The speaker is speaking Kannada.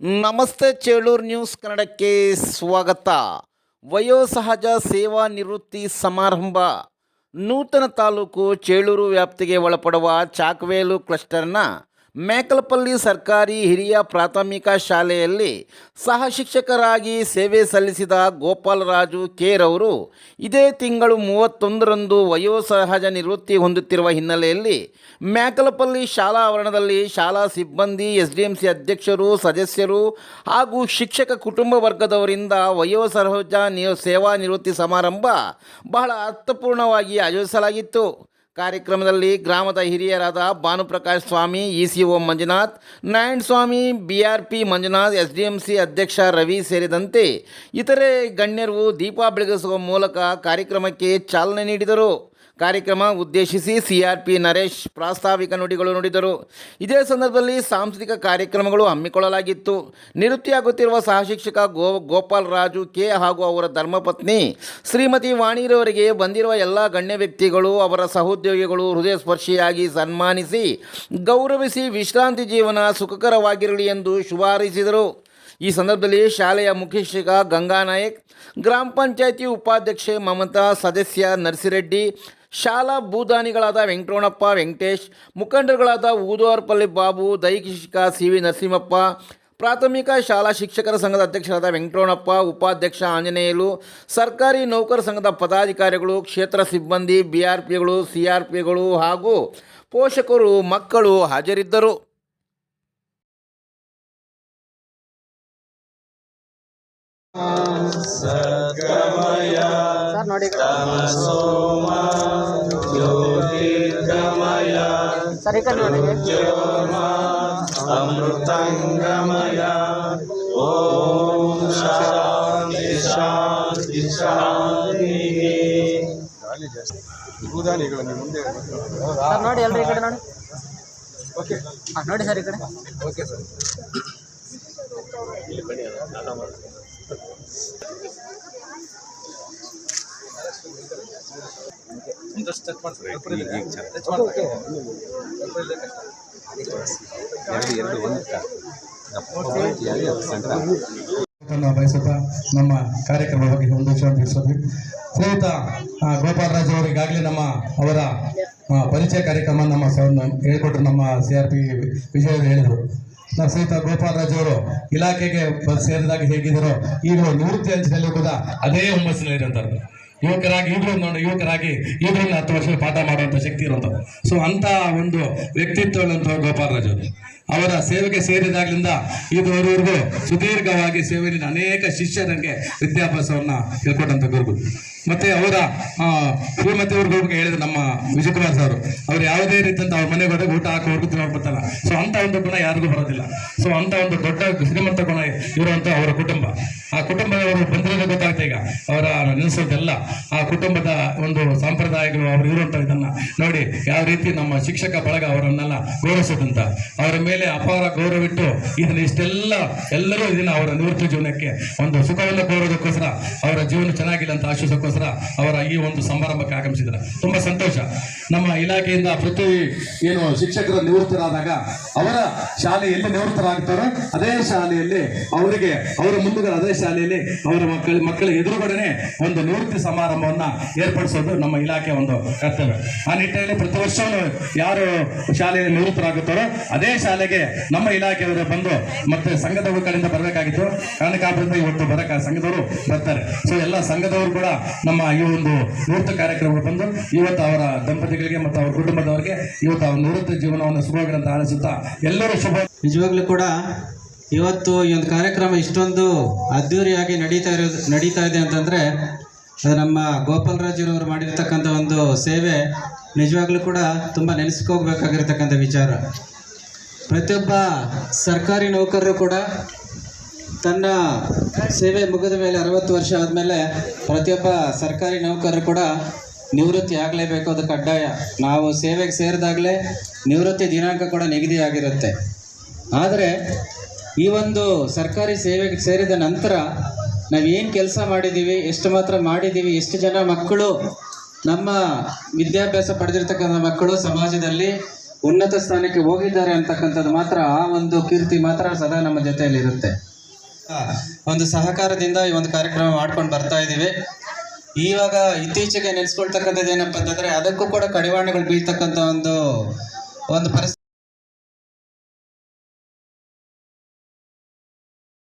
ನಮಸ್ತೆ ಚೇಳೂರು ನ್ಯೂಸ್ ಕನ್ನಡಕ್ಕೆ ಸ್ವಾಗತ. ವಯೋಸಹಜ ಸೇವಾ ನಿವೃತ್ತಿ ಸಮಾರಂಭ. ನೂತನ ತಾಲೂಕು ಚೇಳೂರು ವ್ಯಾಪ್ತಿಗೆ ಒಳಪಡುವ ಚಾಕ್ವೇಲು ಕ್ಲಸ್ಟರ್ನ ಮೇಕಲಪಲ್ಲಿ ಸರ್ಕಾರಿ ಹಿರಿಯ ಪ್ರಾಥಮಿಕ ಶಾಲೆಯಲ್ಲಿ ಸಹ ಶಿಕ್ಷಕರಾಗಿ ಸೇವೆ ಸಲ್ಲಿಸಿದ ಗೋಪಾಲರಾಜು ಕೇರವರು ಇದೇ ತಿಂಗಳು ಮೂವತ್ತೊಂದರಂದು ವಯೋಸಹಜ ನಿವೃತ್ತಿ ಹೊಂದುತ್ತಿರುವ ಹಿನ್ನೆಲೆಯಲ್ಲಿ ಮೇಕಲಪಲ್ಲಿ ಶಾಲಾ ಆವರಣದಲ್ಲಿ ಶಾಲಾ ಸಿಬ್ಬಂದಿ ಎಸ್ ಡಿ ಎಂ ಸಿ ಅಧ್ಯಕ್ಷರು, ಸದಸ್ಯರು ಹಾಗೂ ಶಿಕ್ಷಕ ಕುಟುಂಬ ವರ್ಗದವರಿಂದ ವಯೋಸಹಜ ಸೇವಾ ನಿವೃತ್ತಿ ಸಮಾರಂಭ ಬಹಳ ಅರ್ಥಪೂರ್ಣವಾಗಿ ಆಯೋಜಿಸಲಾಗಿತ್ತು. ಕಾರ್ಯಕ್ರಮದಲ್ಲಿ ಗ್ರಾಮದ ಹಿರಿಯರಾದ Bhanuprakash Swamy E C O Manjunath Narayana Swamy BRP Manjunath S D ಅಧ್ಯಕ್ಷ ರವಿ ಸೇರಿದಂತೆ ಇತರೆ ಗಣ್ಯರು ದೀಪ ಬೆಳಗಿಸುವ ಮೂಲಕ ಕಾರ್ಯಕ್ರಮಕ್ಕೆ ಚಾಲನೆ ನೀಡಿದರು. ಕಾರ್ಯಕ್ರಮ ಉದ್ದೇಶಿಸಿ ಸಿಆರ್ಪಿ ನರೇಶ್ ಪ್ರಾಸ್ತಾವಿಕ ನುಡಿಗಳು ನುಡಿದರು. ಇದೇ ಸಂದರ್ಭದಲ್ಲಿ ಸಾಂಸ್ಕೃತಿಕ ಕಾರ್ಯಕ್ರಮಗಳು ಹಮ್ಮಿಕೊಳ್ಳಲಾಗಿತ್ತು. ನಿವೃತ್ತಿಯಾಗುತ್ತಿರುವ ಸಹಶಿಕ್ಷಕ ಗೋ, ಗೋಪಾಲ್ ರಾಜು, ಕೆ ಹಾಗೂ ಅವರ ಧರ್ಮಪತ್ನಿ ಶ್ರೀಮತಿ ವಾಣಿರವರಿಗೆ ಬಂದಿರುವ ಎಲ್ಲ ಗಣ್ಯ ವ್ಯಕ್ತಿಗಳು, ಅವರ ಸಹೋದ್ಯೋಗಿಗಳು ಹೃದಯ ಸ್ಪರ್ಶಿಯಾಗಿ ಸನ್ಮಾನಿಸಿ ಗೌರವಿಸಿ ವಿಶ್ರಾಂತಿ ಜೀವನ ಸುಖಕರವಾಗಿರಲಿ ಎಂದು ಶುಭ ಹಾರೈಸಿದರು ಈ ಸಂದರ್ಭದಲ್ಲಿ ಶಾಲೆಯ ಮುಖ್ಯ ಶಿಕ್ಷಕ ಗಂಗಾನಾಯಕ್ ಗ್ರಾಮ ಪಂಚಾಯತಿ ಉಪಾಧ್ಯಕ್ಷೆ ಮಮತಾ, ಸದಸ್ಯ ನರಸಿರೆಡ್ಡಿ, ಶಾಲಾ ಭೂದಾನಿಗಳಾದ ವೆಂಕಟೋಣಪ್ಪ ವೆಂಕಟೇಶ್, ಮುಖಂಡರುಗಳಾದ ಊದುವಾರ್ಪಲ್ಲಿ ಬಾಬು, ದೈಹಿಕ ಶಿಕ್ಷಕ ಸಿ ವಿ ನರಸಿಂಹಪ್ಪ, ಪ್ರಾಥಮಿಕ ಶಾಲಾ ಶಿಕ್ಷಕರ ಸಂಘದ ಅಧ್ಯಕ್ಷರಾದ ವೆಂಕಟರಮಣಪ್ಪ, ಉಪಾಧ್ಯಕ್ಷ ಆಂಜನೇಯಲು, ಸರ್ಕಾರಿ ನೌಕರ ಸಂಘದ ಪದಾಧಿಕಾರಿಗಳು, ಕ್ಷೇತ್ರ ಸಿಬ್ಬಂದಿ ಬಿ ಆರ್ ಪಿಗಳು ಸಿ ಆರ್ ಪಿಗಳು ಹಾಗೂ ಪೋಷಕರು, ಮಕ್ಕಳು ಹಾಜರಿದ್ದರು. ಸರ್ ನೋಡಿ ಸರ್ ಜ್ಯೋಮ ಅಮೃತಂಗಮಯ ಓಂ ಶಾಂತಿ ಶಾಂತಿ ಶಾಂತಿ ಮುಂದೆ ಸರ್ ನೋಡಿ ಎಲ್ರು ಈ ಕಡೆ. ನೋಡಿ ಹಾಂ ನೋಡಿ ಸರ್. ಈ ಕಡೆ ಓಕೆ ಸರ್ ಅನ್ನು ಬಯಸುತ್ತಾ ನಮ್ಮ ಕಾರ್ಯಕ್ರಮದ ಬಗ್ಗೆ ಒಂದು ವಿಷಯ ತಿಳಿಸೋದ್ವಿ ಶ್ರೀಯುತ ಗೋಪಾಲರಾಜ್ ಅವರು ಈಗಾಗಲೇ ನಮ್ಮ ಅವರ ಪರಿಚಯ ಕಾರ್ಯಕ್ರಮ ನಮ್ಮ ಹೇಳ್ಕೊಟ್ರು ನಮ್ಮ ಸಿ ಆರ್ ಪಿ ವಿಜಯ್ ಅವರು ಹೇಳಿದರು. ನಾವು ಗೋಪಾಲ ಗೋಪಾಲರಾಜ್ ಅವರು ಇಲಾಖೆಗೆ ಸೇರಿದಾಗ ಹೇಗಿದ್ದಾರೋ ಈಗ ನಿವೃತ್ತಿ ಅಂಚಿನಲ್ಲಿ ಕೂಡ ಅದೇ ಹುಮ್ಮಸ್ಸಿನಲ್ಲಿರುವಂಥದ್ದು ಯುವಕರಾಗಿ ಇಬ್ರು ನೋಡಿ, ಯುವಕರಾಗಿ ಈಗಲೂ ಹತ್ತು ವರ್ಷ ಪಾಠ ಮಾಡುವಂಥ ಶಕ್ತಿ ಇರುವಂಥದ್ದು. ಸೊ ಅಂತ ಒಂದು ವ್ಯಕ್ತಿತ್ವ ಉಳ್ಳಂಥ ಗೋಪಾಲರಾಜ್ ಅವರು. ಅವರ ಸೇವೆಗೆ ಸೇರಿದಾಗಲಿಂದ ಇದುವರೆಗೂ ಸುದೀರ್ಘವಾಗಿ ಸೇವೆಯಲ್ಲಿ ಅನೇಕ ಶಿಷ್ಯರಿಗೆ ವಿದ್ಯಾಭ್ಯಾಸವನ್ನ ಹೇಳ್ಕೊಟ್ಟಂತ ಗುರುಗಳು. ಮತ್ತೆ ಅವರ ಆ, ಶ್ರೀಮತಿ ಅವ್ರ ಗುರುಗೆ ಹೇಳಿದ್ರು ನಮ್ಮ ವಿಜಯಕುಮಾರ್ ಸರ್ ಅವ್ರು ಯಾವುದೇ ರೀತಿಯಂತ ಅವ್ರ ಮನೆಗೆ ಹೋದಾಗ ಊಟ ಹಾಕೋರ್ಗು ಬರ್ತಾರ ಸೊ ಅಂತ ಒಂದು ಗುಣ ಯಾರಿಗೂ ಬರೋದಿಲ್ಲ. ಸೊ ಅಂತ ಒಂದು ದೊಡ್ಡ ಶ್ರೀಮಂತ ಗುಣ ಇರುವಂತ ಅವರ ಕುಟುಂಬ. ಆ ಕುಟುಂಬದವರು ಬಂದಿರೋದು ಗೊತ್ತಾಗ್ತಾ ಈಗ ಅವರ ನೆನೆಸೋದೆಲ್ಲ ಆ ಕುಟುಂಬದ ಒಂದು ಸಂಪ್ರದಾಯಗಳು ಅವರು ಇರುವಂತ ಇದನ್ನ ನೋಡಿ ಯಾವ ರೀತಿ ನಮ್ಮ ಶಿಕ್ಷಕ ಬಳಗ ಅವರನ್ನೆಲ್ಲ ಗೌರವಿಸೋದಂತ. ಅವರ ಮೇಲೆ ಅಪಾರ ಗೌರವಿಟ್ಟು ಇದನ್ನ ಇಷ್ಟೆಲ್ಲ ಎಲ್ಲರೂ ಇದನ್ನ ಅವರ ನಿವೃತ್ತಿ ಜೀವನಕ್ಕೆ ಒಂದು ಸುಖವನ್ನು ಕೋರೋದಕ್ಕೋಸ್ಕರ ಅವರ ಜೀವನ ಚೆನ್ನಾಗಿಲ್ಲ ಅಂತ ಆಶಿಸೋಕ್ಕೋಸ್ಕರ ಅವರ ಈ ಒಂದು ಸಮಾರಂಭಕ್ಕೆ ಆಗಮಿಸಿದ್ದಾರೆ. ತುಂಬಾ ಸಂತೋಷ. ನಮ್ಮ ಇಲಾಖೆಯಿಂದ ಪ್ರತಿ ಏನು ಶಿಕ್ಷಕರ ನಿವೃತ್ತರಾದಾಗ ಅವರ ಶಾಲೆ ಎಲ್ಲಿ ನಿವೃತ್ತರಾಗ್ತಾರೋ ಅದೇ ಶಾಲೆಯಲ್ಲಿ ಅವರಿಗೆ, ಅವರ ಮುಂದುಗಡೆ ಅದೇ ಶಾಲೆಯಲ್ಲಿ ಅವರ ಮಕ್ಕಳ ಮಕ್ಕಳ ಎದುರುಗಡೆನೆ ಒಂದು ನಿವೃತ್ತಿ ಸಮಾರಂಭವನ್ನ ಏರ್ಪಡಿಸೋದು ನಮ್ಮ ಇಲಾಖೆ ಒಂದು ಕರ್ತವ್ಯ. ಆ ನಿಟ್ಟಿನಲ್ಲಿ ಪ್ರತಿ ವರ್ಷವೂ ಯಾರು ಶಾಲೆಯಲ್ಲಿ ನಿವೃತ್ತರಾಗುತ್ತಾರೋ ಅದೇ ಶಾಲೆಗೆ ನಮ್ಮ ಇಲಾಖೆಯವರು ಬಂದು ಮತ್ತೆ ಸಂಘದವರ ಕಡೆಯಿಂದ ಬರಬೇಕಾಗಿತ್ತು. ಕಾರಣಕ್ಕಾದ್ರಿಂದ ಇವತ್ತು ಬರಕ ಸಂಘದವರು ಬರ್ತಾರೆ. ಸೊ ಎಲ್ಲ ಸಂಘದವರು ಕೂಡ ನಮ್ಮ ಈ ಒಂದು ನೃತ್ಯ ಕಾರ್ಯಕ್ರಮ ಬಂದು ಇವತ್ತು ಅವರ ದಂಪತಿಗಳಿಗೆ ಮತ್ತು ಅವರ ಕುಟುಂಬದವರಿಗೆ ಇವತ್ತು ಅವರ ನೃತ್ಯ ಜೀವನವನ್ನು ಶುಭವಾಗಿರಂತ ಆಲಿಸುತ್ತಾ ಎಲ್ಲರೂ ಶುಭ ನಿಜವಾಗ್ಲೂ ಕೂಡ ಇವತ್ತು ಈ ಒಂದು ಕಾರ್ಯಕ್ರಮ ಇಷ್ಟೊಂದು ಅದ್ಧೂರಿಯಾಗಿ ನಡೀತಾ ಇರೋದು ನಡೀತಾ ಇದೆ ಅಂತಂದರೆ ಅದು ನಮ್ಮ ಗೋಪಾಲರಾಜರವರು ಮಾಡಿರ್ತಕ್ಕಂಥ ಒಂದು ಸೇವೆ ನಿಜವಾಗ್ಲೂ ಕೂಡ ತುಂಬ ನೆನೆಸ್ಕೋಗ್ಬೇಕಾಗಿರ್ತಕ್ಕಂಥ ವಿಚಾರ. ಪ್ರತಿಯೊಬ್ಬ ಸರ್ಕಾರಿ ನೌಕರರು ಕೂಡ ತನ್ನ ಸೇವೆ ಮುಗಿದ ಮೇಲೆ ಅರವತ್ತು ವರ್ಷ ಆದಮೇಲೆ ಪ್ರತಿಯೊಬ್ಬ ಸರ್ಕಾರಿ ನೌಕರರು ಕೂಡ ನಿವೃತ್ತಿ ಆಗಲೇಬೇಕು ಅದು ಕಡ್ಡಾಯ ನಾವು ಸೇವೆಗೆ ಸೇರಿದಾಗಲೇ ನಿವೃತ್ತಿ ದಿನಾಂಕ ಕೂಡ ನಿಗದಿಯಾಗಿರುತ್ತೆ ಆದರೆ ಈ ಒಂದು ಸರ್ಕಾರಿ ಸೇವೆಗೆ ಸೇರಿದ ನಂತರ ನಾವು ಏನು ಕೆಲಸ ಮಾಡಿದ್ದೀವಿ ಎಷ್ಟು ಮಾತ್ರ ಮಾಡಿದ್ದೀವಿ ಎಷ್ಟು ಜನ ಮಕ್ಕಳು ನಮ್ಮ ವಿದ್ಯಾಭ್ಯಾಸ ಪಡೆದಿರ್ತಕ್ಕಂಥ ಮಕ್ಕಳು ಸಮಾಜದಲ್ಲಿ ಉನ್ನತ ಸ್ಥಾನಕ್ಕೆ ಹೋಗಿದ್ದಾರೆ ಅಂತಕ್ಕಂಥದ್ದು ಮಾತ್ರ ಆ ಒಂದು ಕೀರ್ತಿ ಮಾತ್ರ ಸದಾ ನಮ್ಮ ಜೊತೆಯಲ್ಲಿ ಇರುತ್ತೆ ಆ, ಒಂದು ಸಹಕಾರದಿಂದ ಈ ಒಂದು ಕಾರ್ಯಕ್ರಮ ಮಾಡ್ಕೊಂಡು ಬರ್ತಾ ಇದ್ದೀವಿ ಇವಾಗ ಇತ್ತೀಚೆಗೆ ನೆನೆಸ್ಕೊಳ್ತಕ್ಕಂಥದ್ದು ಏನಪ್ಪ ಅಂತಂದ್ರೆ ಅದಕ್ಕೂ ಕೂಡ ಕಡಿವಾಣಗಳು ಬೀಳ್ತಕ್ಕಂಥ ಒಂದು ಒಂದು ಪರಿಸ್ಥಿತಿ